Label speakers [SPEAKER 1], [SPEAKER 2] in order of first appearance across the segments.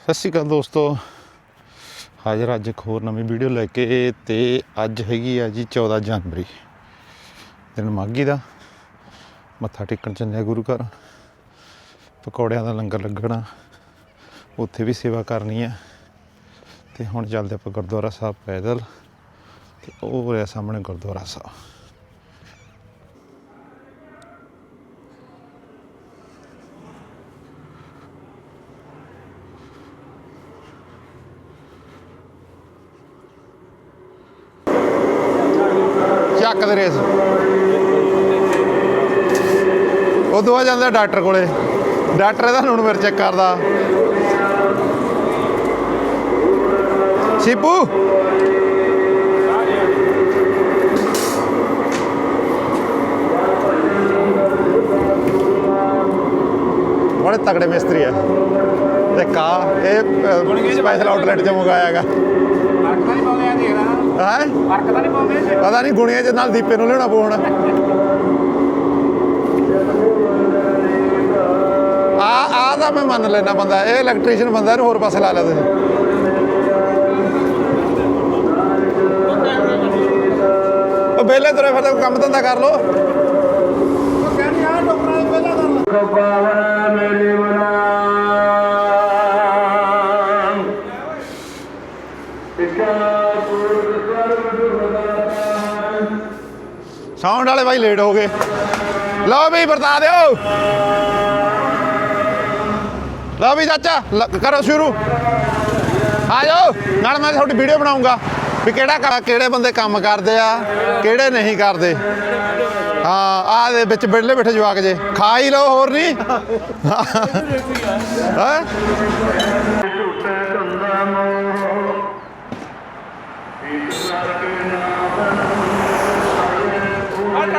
[SPEAKER 1] ਸਤਿ ਸ਼੍ਰੀ ਅਕਾਲ ਦੋਸਤੋ। ਹਾਜ਼ਰ ਅੱਜ ਇੱਕ ਹੋਰ ਨਵੀਂ ਵੀਡੀਓ ਲੈ ਕੇ ਤੇ ਅੱਜ ਹੈਗੀ ਆ ਜੀ 14 ਜਨਵਰੀ, ਦਿਨ ਮਾਘੀ ਦਾ। ਮੱਥਾ ਟੇਕਣ ਚੱਲੇ ਗੁਰੂ ਘਰ। ਪਕੌੜਿਆਂ ਦਾ ਲੰਗਰ ਲੱਗਣਾ, ਉੱਥੇ ਵੀ ਸੇਵਾ ਕਰਨੀ ਆ। ਤੇ ਹੁਣ ਚੱਲਦੇ ਆਪਾਂ ਗੁਰਦੁਆਰਾ ਸਾਹਿਬ ਪੈਦਲ, ਤੇ ਉਹ ਰਿਹਾ ਸਾਹਮਣੇ ਗੁਰਦੁਆਰਾ ਸਾਹਿਬ। ਚੱਕ ਦੇ ਰੇਸ। ਉਦੋਂ ਆ ਜਾਂਦਾ ਡਾਕਟਰ ਕੋਲੇ। ਡਾਕਟਰ ਇਹਦਾ ਲੂਣ ਮਿਰਚ ਚੈੱਕ ਕਰਦਾ। ਸੀਪੂ। ਬੜੇ ਤਗੜੇ ਮਿਸਤਰੀ ਆ। ਤੇ ਕਾ ਇਹ ਸਪੈਸ਼ਲ ਆਊਟਲੈਟ ਚੋਂ ਮੰਗਾਇਆ
[SPEAKER 2] ਤਾਂ ਨਹੀਂ ਪਾਉਂਦੇ ਆ ਦੇਖ ਰਹਾ
[SPEAKER 1] ਹੈ?
[SPEAKER 2] ਫ਼ਰਕ ਤਾਂ ਨਹੀਂ ਪਾਉਂਦੇ ਇਹ 'ਚ?
[SPEAKER 1] ਪਤਾ ਨਹੀਂ ਗੁਣੀਆਂ ਦੇ ਨਾਲ ਦੀਪੇ ਨੂੰ ਲਿਆਉਣਾ ਪਊ ਹੁਣ। ਆ ਆ ਤਾਂ ਮੈਂ ਮੰਨ ਲੈਣਾ ਬੰਦਾ ਇਹ ਇਲੈਕਟ੍ਰੀਸ਼ੀਅਨ ਬੰਦਾ ਇਹਨੂੰ ਹੋਰ ਪਾਸੇ ਲਾ ਲਿਆ ਤੁਸੀਂ। ਉਹ ਬੇਲੇ ਤੁਰੇ ਕੋਈ ਕੰਮ ਧੰਦਾ ਕਰ ਲੋ
[SPEAKER 2] ਉਹ ਕਹਿੰਦੇ ਆ ਡਾਕਟਰਾਂ ਨੇ ਪਹਿਲਾਂ ਕਰ
[SPEAKER 1] ਸਾਊਂਡ ਬਾਈ ਲੇਟ ਹੋ ਗਏ। ਲਓ ਵੀ ਵਰਤਾ ਦਿਓ। ਲਓ ਵੀ ਚਾਚਾ ਕਰੋ ਸ਼ੁਰੂ। ਆ ਜਾਓ ਨਾਲ ਮੈਂ ਤੁਹਾਡੀ ਵੀਡੀਓ ਬਣਾਉਂਗਾ ਵੀ ਕਿਹੜਾ ਕਿਹੜੇ ਬੰਦੇ ਕੰਮ ਕਰਦੇ ਆ ਕਿਹੜੇ ਨਹੀਂ ਕਰਦੇ। ਹਾਂ ਆ ਦੇ ਵਿੱਚ ਬਿੜਲੇ ਬੈਠੇ ਜਵਾਕ ਜੇ। ਖਾ ਹੀ ਲਓ ਹੋਰ ਨਹੀਂ ਹਾਂ?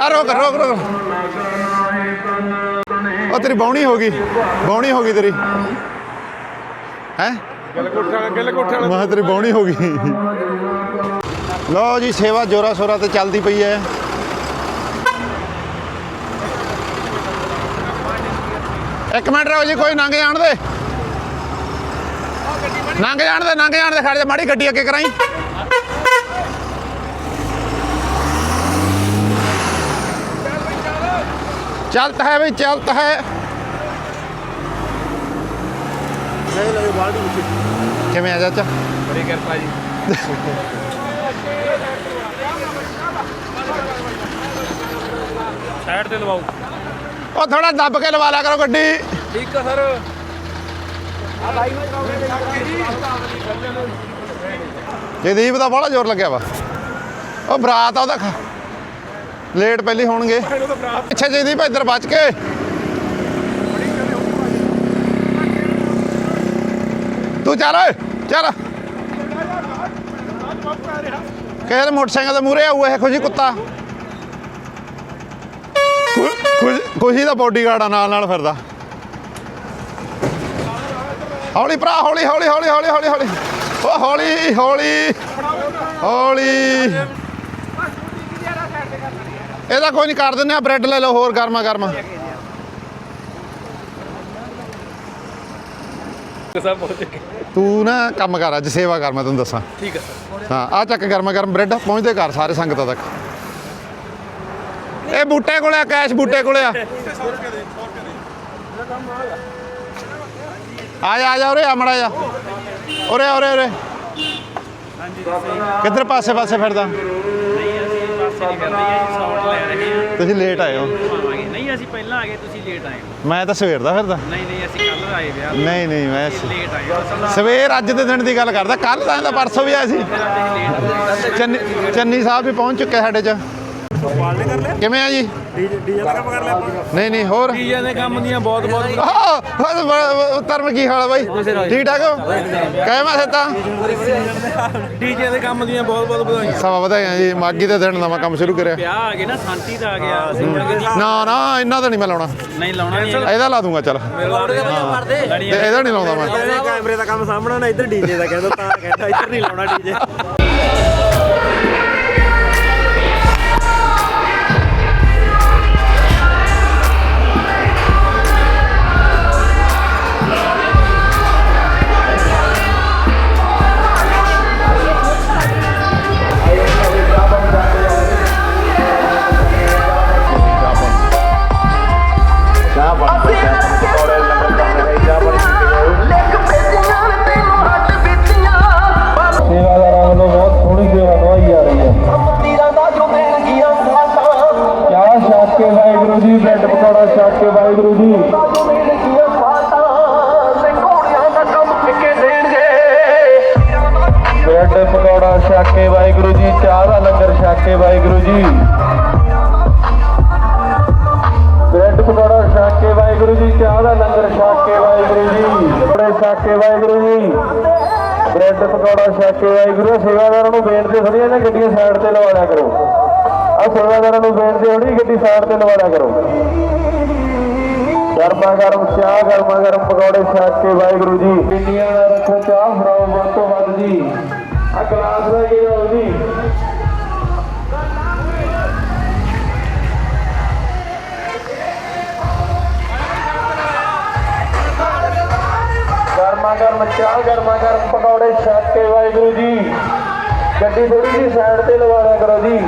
[SPEAKER 2] ਆ ਰੋਕ ਰੋਕ ਰੋਕ।
[SPEAKER 1] ਉਹ ਤੇਰੀ ਬੌਣੀ ਹੋ ਗਈ, ਬੌਣੀ ਹੋ ਗਈ ਤੇਰੀ। ਹੈ?
[SPEAKER 2] ਗਿੱਲ ਕੋਠਾ ਗਿੱਲ ਕੋਠਾ
[SPEAKER 1] ਮੈਂ ਕਿਹਾ ਤੇਰੀ ਬੌਣੀ ਹੋ ਗਈ। ਲਓ ਜੀ, ਸੇਵਾ ਜੋਰਾ ਸੋਰਾ ਤੇ ਚੱਲਦੀ ਪਈ ਹੈ। ਇੱਕ ਮਿੰਟ ਰਹੋ ਜੀ, ਕੋਈ ਲੰਘ ਜਾਣ ਦੇ। ਲੰਘ ਜਾਣ ਦੇ ਲੰਘ ਜਾਣ ਦੇ ਖੜ ਜਾ ਮਾੜੀ ਗੱਡੀ ਅੱਗੇ ਕਰਾਈ। ਚਲਤਾ ਹੈ ਬਈ ਚਲਤਾ ਹੈ। ਕਿਵੇਂ ਆ ਚਾਚਾ?
[SPEAKER 2] ਬੜੀ ਕਿਰਪਾ ਜੀ। ਸਾਈਡ ਤੇ ਲਵਾਓ।
[SPEAKER 1] ਉਹ ਥੋੜਾ ਦੱਬ ਕੇ ਲਵਾ ਲਿਆ ਕਰੋ ਗੱਡੀ।
[SPEAKER 2] ਠੀਕ ਆ ਸਰ। ਆ
[SPEAKER 1] ਜਗਦੀਪ ਦਾ ਬੜਾ ਜ਼ੋਰ ਲੱਗਿਆ ਵਾ। ਉਹ ਬਰਾਤ ਆ ਉਹਦਾ ਲੇਟ ਪਹਿਲੀ ਹੋਣਗੇ। ਅੱਛਾ ਜਗਦੀਪ ਇੱਧਰ ਬਚ ਕੇ। ਤੂੰ ਚੱਲ ਓਏ, ਚੱਲ। ਕਿਹੜੇ ਮੋਟਰਸਾਈਕਲ ਦੇ ਮੂਰੇ ਆਊ ਇਹ ਖੁਸ਼ੀ ਕੁੱਤਾ। ਖੁਸ਼ੀ ਦਾ ਬੋਡੀਗਾਰਡ ਆ ਨਾਲ ਨਾਲ ਫਿਰਦਾ। ਹੌਲੀ ਭਰਾ ਹੌਲੀ ਹੌਲੀ ਹੌਲੀ ਹੌਲੀ ਹੌਲੀ ਹੌਲੀ। ਉਹ ਹੌਲੀ ਹੌਲੀ ਹੌਲੀ। ਇਹਦਾ ਕੋਈ ਨਹੀਂ ਕਰ ਦਿੰਦੇ ਆ ਬ੍ਰੈਡ ਲੈ ਲਓ ਹੋਰ ਗਰਮਾ ਗਰਮਾ। ਤੂੰ ਨਾ ਕੰਮ ਕਰ ਅੱਜ ਸੇਵਾ ਕਰ ਮੈਂ ਤੈਨੂੰ ਦੱਸਾਂ।
[SPEAKER 2] ਠੀਕ ਸਰ
[SPEAKER 1] ਹਾਂ ਆ ਚੱਕ ਗਰਮਾ ਗਰਮ ਬ੍ਰੈਡ ਪਹੁੰਚਦੇ ਘਰ ਸਾਰੇ ਸੰਗਤਾਂ ਤੱਕ। ਇਹ ਬੂਟੇ ਕੋਲੇ ਆ ਕੈਸ਼ ਬੂਟੇ ਕੋਲੇ ਆ। ਆ ਜਾ ਆ ਜਾ ਉਰੇ ਆ ਮੜਾ ਜਾ ਉਰੇ ਉਰੇ ਉਰੇ। ਕਿੱਧਰ ਪਾਸੇ ਪਾਸੇ ਫਿਰਦਾ? ਤੁਸੀਂ ਲੇਟ ਆਏ ਹੋ।
[SPEAKER 3] ਨਹੀਂ ਅਸੀਂ ਪਹਿਲਾਂ ਆ ਗਏ ਤੁਸੀਂ ਲੇਟ ਆਏ ਹੋ।
[SPEAKER 1] ਮੈਂ ਤਾਂ ਸਵੇਰ ਦਾ ਫਿਰਦਾ।
[SPEAKER 3] ਨਹੀਂ ਨਹੀਂ ਅਸੀਂ ਕੱਲ ਆਏ ਵਿਆਹ
[SPEAKER 1] ਨਹੀਂ ਨਹੀਂ ਮੈਂ
[SPEAKER 3] ਲੇਟ ਆਏ
[SPEAKER 1] ਸਵੇਰ ਅੱਜ ਦੇ ਦਿਨ ਦੀ ਗੱਲ ਕਰਦਾ ਕੱਲ ਤਾਂ ਪਰਸੋਂ ਵੀ ਆਇਆ ਸੀ। ਚੰਨੀ ਸਾਹਿਬ ਵੀ ਪਹੁੰਚ ਚੁੱਕੇ ਸਾਡੇ ਚ।
[SPEAKER 2] ਪਾਲਣੇ ਕਰ ਲਿਆ?
[SPEAKER 1] ਕਿਵੇਂ ਆ ਜੀ?
[SPEAKER 2] ਡੀਜੇ ਦਾ ਕੰਮ ਕਰ ਲਿਆ ਆਪਾਂ?
[SPEAKER 1] ਨਹੀਂ ਨਹੀਂ ਹੋਰ?
[SPEAKER 3] ਡੀਜੇ ਦੇ ਕੰਮ ਦੀਆਂ ਬਹੁਤ ਬਹੁਤ
[SPEAKER 1] ਆਹ ਧਰਮ ਕੀ ਹਾਲ ਆ ਬਾਈ? ਠੀਕ ਠਾਕ ਹੋ? ਕਾਇਮ ਆ ਸਤਾ
[SPEAKER 3] ਡੀਜੇ ਦੇ ਕੰਮ ਦੀਆਂ ਬਹੁਤ ਬਹੁਤ ਵਧਾਈਆਂ।
[SPEAKER 1] ਸਵਾ ਵਧਾਈਆਂ ਜੀ ਮਾਗੀ ਦੇ ਦਿਨ ਨਵਾਂ ਕੰਮ ਸ਼ੁਰੂ ਕਰਿਆ।
[SPEAKER 3] ਵਿਆਹ ਆ ਗਏ ਨਾ ਸ਼ਾਂਤੀ ਦਾ ਆ ਗਿਆ।
[SPEAKER 1] ਨਾ ਨਾ ਇਹਨਾਂ ਦਾ ਨਹੀਂ ਮੈਂ ਲਾਉਣਾ।
[SPEAKER 3] ਨਹੀਂ ਲਾਉਣਾ
[SPEAKER 1] ਇਹਦਾ ਲਾ ਦੂੰਗਾ ਚੱਲ। ਤੇ ਇਹਦਾ ਨਹੀਂ ਲਾਉਂਦਾ ਮੈਂ।
[SPEAKER 2] ਕੈਮਰੇ ਦਾ ਕੰਮ ਸਾਹਮਣਾ ਨਾ ਇੱਧਰ ਡੀਜੇ ਦਾ ਕਹਿੰਦਾ ਤਾਂ ਕਹਿੰਦਾ ਇੱਧਰ ਨਹੀਂ ਲਾਉਣਾ ਡੀਜੇ
[SPEAKER 4] ਵਾਹਿਗੁਰੂ ਜੀ ਚਾਹ ਦਾ ਲੰਗਰ ਛਕ ਕੇ ਵਾਹਿਗੁਰੂ ਜੀ। ਬ੍ਰੈਡ ਪਕੌੜਾ ਛਕ ਕੇ ਵਾਹਿਗੁਰੂ ਜੀ ਚਾਹ ਦਾ ਲੰਗਰ ਛਕ ਕੇ ਵਾਹਿਗੁਰੂ ਜੀ। ਪਕੌੜੇ ਛਕ ਕੇ ਵਾਹਿਗੁਰੂ ਜੀ। ਬ੍ਰੈਡ ਪਕੌੜਾ ਛਕ ਕੇ ਵਾਹਿਗੁਰੂ ਸੇਵਾਦਾਰਾਂ ਨੂੰ ਬੇਨਤੀ ਥੋੜੀ ਇਹਨਾਂ ਗੱਡੀਆਂ ਸਾਈਡ ਤੇ ਲਵਾ ਲਿਆ ਕਰੋ। ਆ ਸੇਵਾਦਾਰਾਂ ਨੂੰ ਬੇਨਤੀ ਹੋਣੀ ਗੱਡੀ ਸਾਈਡ ਤੇ ਲਵਾ ਲਿਆ ਕਰੋ। ਗਰਮਾ ਗਰਮ, ਚਾਹ ਗਰਮਾ ਗਰਮ ਪਕੌੜੇ ਛਕ ਕੇ ਵਾਹਿਗੁਰੂ ਜੀ। ਪਿੰਡੀਆਂ ਦਾ ਰੱਖੋ, ਚਾਹ ਫੜਾਓ, ਵੱਧ ਤੋਂ ਵੱਧ ਜੀ। ਆ ਗਲਾਸ ਦਾ ਕੀ ਹੋ ਜੀ? ਗਰਮਾ ਗਰਮ ਚਾਹ, ਗਰਮਾ ਗਰਮ ਪਕੌੜੇ ਛਕ ਕੇ ਵਾਹਿਗੁਰੂ ਜੀ। ਗੱਡੀ ਥੋੜੀ ਜਿਹੀ ਸਾਈਡ ਤੇ ਲਵਾ ਕਰੋ ਜੀ।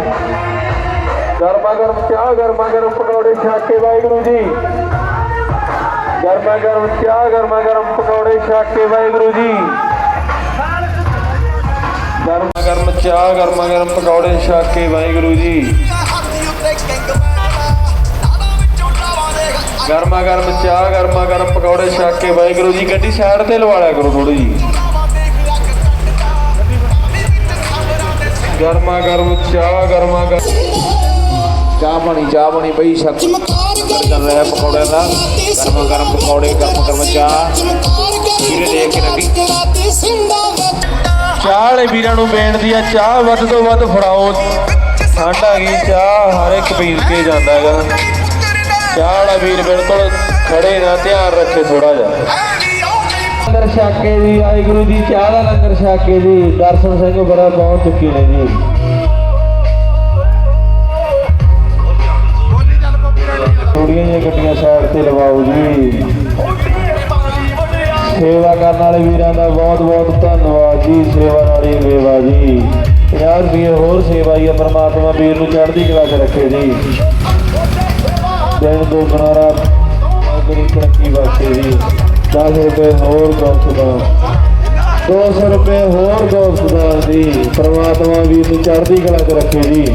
[SPEAKER 4] ਗਰਮਾ ਗਰਮ ਚਾਹ, ਗਰਮਾ ਗਰਮ ਪਕੌੜੇ ਛਕ ਕੇ ਵਾਹਿਗੁਰੂ ਜੀ। ਗਰਮਾ ਗਰਮ ਚਾਹ, ਗਰਮਾ ਗਰਮ ਪਕੌੜੇ ਛਕ ਕੇ ਵਾਹਿਗੁਰੂ ਜੀ। ਗਰਮਾ ਗਰਮ ਚਾਹ ਗਰਮਾ ਗਰਮ ਪਕੌੜੇ ਛਕ ਕੇ ਵਾਹਿਗੁਰੂ ਜੀ। ਗਰਮਾ ਗਰਮ ਚਾਹ ਗਰਮਾ ਗਰਮ ਪਕੌੜੇ ਛਕ ਕੇ ਵਾਹਿਗੁਰੂ ਜੀ। ਗੱਡੀ ਸਾਈਡ ਤੇ ਲਵਾ ਲਿਆ ਕਰੋ ਥੋੜੀ ਜੀ ਗਰਮਾ ਗਰਮ ਚਾਹ ਗਰਮਾ ਗਰਮ ਚਾਹ ਪਾਣੀ ਚਾਹ ਪਾਣੀ ਬਈ ਛਕ ਚੱਲ ਰਿਹਾ ਪਕੌੜਿਆਂ ਦਾ। ਗਰਮਾ ਗਰਮ ਪਕੌੜੇ ਗਰਮ ਗਰਮ ਚਾਹ। ਵੀਰੇ ਦੇਖ ਕੇ ਲੱਗੀ। ਚਾਹ ਵਾਲੇ ਵੀਰਾਂ ਨੂੰ ਬੇਨਤੀ ਆ, ਚਾਹ ਵੱਧ ਤੋਂ ਵੱਧ ਫੜਾਓ। ਠੰਡ ਆ ਗਈ, ਚਾਹ ਹਰ ਇੱਕ ਪੀਰ ਕੇ ਜਾਂਦਾ ਹੈਗਾ। ਚਾਹ ਵਾਲਾ ਵੀਰ ਬਿਲਕੁਲ ਖੜੇ ਨਾ, ਧਿਆਨ ਰੱਖੇ ਥੋੜਾ ਜਿਹਾ। ਲੰਗਰ ਛਾਕੇ ਜੀ ਵਾਹਿਗੁਰੂ ਜੀ, ਚਾਹ ਦਾ ਲੰਗਰ ਛਾਕੇ ਜੀ ਦਰਸ਼ਨ ਸਿੰਘ ਬੜਾ ਪਹੁੰਚ ਚੁੱਕੇ ਨੇ ਜੀ। ਥੋੜੀਆਂ ਜਿਹੀਆਂ ਗੱਡੀਆਂ ਸਾਈਡ ਤੇ ਲਵਾਓ ਜੀ। ਸੇਵਾ ਕਰਨ ਵਾਲੇ ਵੀਰਾਂ ਦਾ ਬਹੁਤ ਬਹੁਤ ਧੰਨਵਾਦ ਜੀ, ਸੇਵਾ ਵਾਲੀ ਵੇਵਾ ਜੀ। 50 ਰੁਪਏ ਹੋਰ ਸੇਵਾ ਹੀ ਆ, ਪਰਮਾਤਮਾ ਵੀਰ ਨੂੰ ਚੜ੍ਹਦੀ ਕਲਾ 'ਚ ਰੱਖੇ ਜੀ। ਦਿਨ ਦੋ ਬਨਾਰਾ ਅਗਰੀ ਤਰੱਕੀ ਵਾਸਤੇ ਜੀ। 10 ਰੁਪਏ ਹੋਰ ਗੌਸਦਾ 200 ਰੁਪਏ ਹੋਰ ਗੌਸਦਾ ਜੀ, ਪਰਮਾਤਮਾ ਵੀਰ ਨੂੰ ਚੜ੍ਹਦੀ ਕਲਾ 'ਚ ਰੱਖੇ ਜੀ।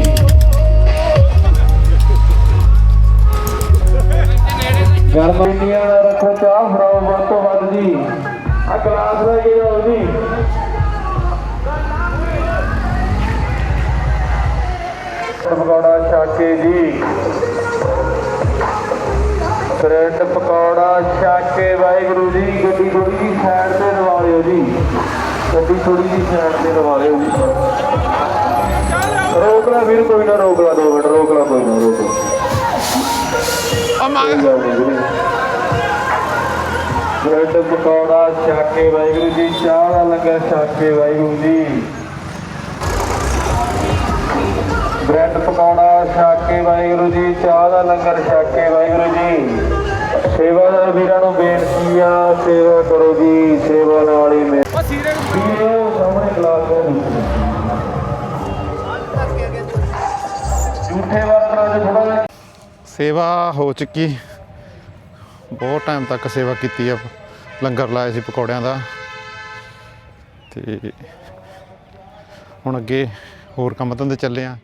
[SPEAKER 4] ਗਰਮ ਇੰਡੀਆਂ ਦਾ ਰੱਖੋ ਚਾਹ ਫੜਾਓ, ਵੱਧ ਤੋਂ ਵੱਧ। ਜੀ ਆ ਗਲਾਸ ਦਾ ਕੀ ਹੋ ਜੀ ਪਕੌੜਾ ਛਾਕੇ ਜੀ। ਬ੍ਰੈਡ ਪਕੌੜਾ ਛਾਕੇ ਵਾਹਿਗੁਰੂ ਜੀ ਗੱਡੀ ਥੋੜੀ ਜੀ ਸਾਈਡ ਤੇ ਲਵਾ ਲਿਓ ਜੀ। ਗੱਡੀ ਥੋੜੀ ਜੀ ਸਾਈਡ ਤੇ ਲਵਾ ਲਿਓ ਜੀ। ਰੋਕ ਲਾ ਵੀਰ ਕੋਈ ਨਾ ਰੋਕ ਲਾ ਦੋ ਮਿੰਟ ਰੋਕ ਲਾ ਕੋਈ ਨਾ ਰੋਕ ਲਾ।
[SPEAKER 1] ਆ।
[SPEAKER 4] ਬ੍ਰੈਡ ਪਕੌੜਾ ਛਾਕੇ ਵਾਹਿਗੁਰੂ ਜੀ ਚਾਹ ਦਾ ਲੰਗਰ ਛਾਕੇ ਵਾਹਿਗੁਰੂ ਜੀ। ਬ੍ਰੈਡ ਪਕੌੜਾ ਛਾਕੇ ਵਾਹਿਗੁਰੂ ਜੀ ਚਾਹ ਦਾ ਲੰਗਰ ਛਾਕੇ ਵਾਹਿਗੁਰੂ ਜੀ। ਸੇਵਾਦਾਰ ਵੀਰਾਂ ਨੂੰ ਬੇਨਤੀ ਆ ਸੇਵਾ ਕਰੋ ਜੀ ਸੇਵਾ ਨਾਲ ਹੀ ਮੇ ਵੀਰੋ ਸਾਹਮਣੇ ਗਲਾਸ ਹੈ ਝੂਠੇ ਵਰਤਨਾਂ ਦੇ ਥੋੜਾ
[SPEAKER 1] ਸੇਵਾ ਹੋ ਚੁੱਕੀ। ਬਹੁਤ ਟਾਈਮ ਤੱਕ ਸੇਵਾ ਕੀਤੀ ਆ, ਲੰਗਰ ਲਾਇਆ ਸੀ ਪਕੌੜਿਆਂ ਦਾ। ਤੇ ਹੁਣ ਅੱਗੇ ਹੋਰ ਕੰਮ ਧੰਦੇ ਚੱਲੇ ਆ।